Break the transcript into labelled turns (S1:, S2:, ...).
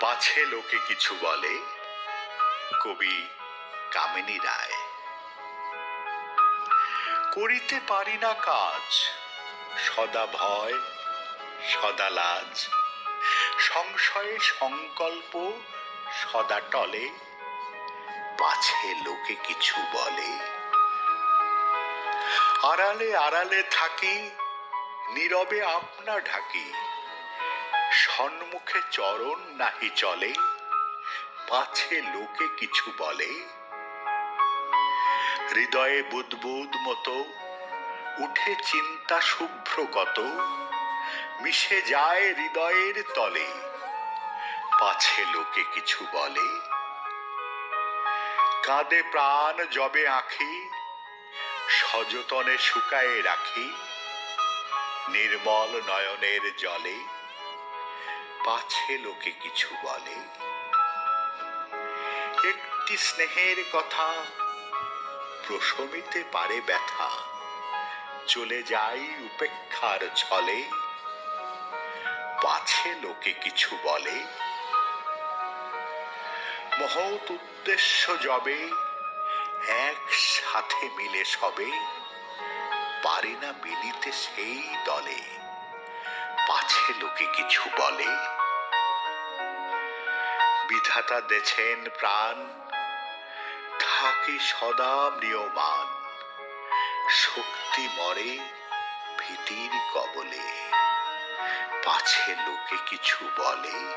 S1: পাছে লোকে কিছু বলে, কবি কামিনী রায়। করিতে পারি না কাজ, সদা ভয়, সদা লাজ। সংশয়ে সংকল্প, সদা টলে। পাছে লোকে কিছু বলে, আড়ালে আড়ালে থাকি, নীরবে আপনা ঢাকি। সন্মুখে চরণ নাহি চলে পাছে লোকে কিছু বলে। হৃদয়ে বুদবুদ মতো, উঠে চিন্তা শুভ্র কত, মিশে যায় হৃদয়ের তলে পাছে লোকে কিছু বলে। কাঁদে প্রাণ জবে আঁখি, সযতনে শুকায়ে রাখি, নির্মল নয়নের জলে। পাছে লোকে কিছু বলে। একটি স্নেহের কথা প্রশমিতে পারে ব্যথা। চলে যাই উপেক্ষার ছলে। পাছে লোকে কিছু বলে। মহৎ উদ্দেশ্য যবে এক সাথে মিলে সবে। পারি না মিলিতে সেই দলে। পাছে লোকে কিছু বলে? বিধাতা দেছেন প্রাণ, থাকে সদা নিয়মান শক্তি মরে ভীতির কবলে। পাছে লোকে কিছু বলে?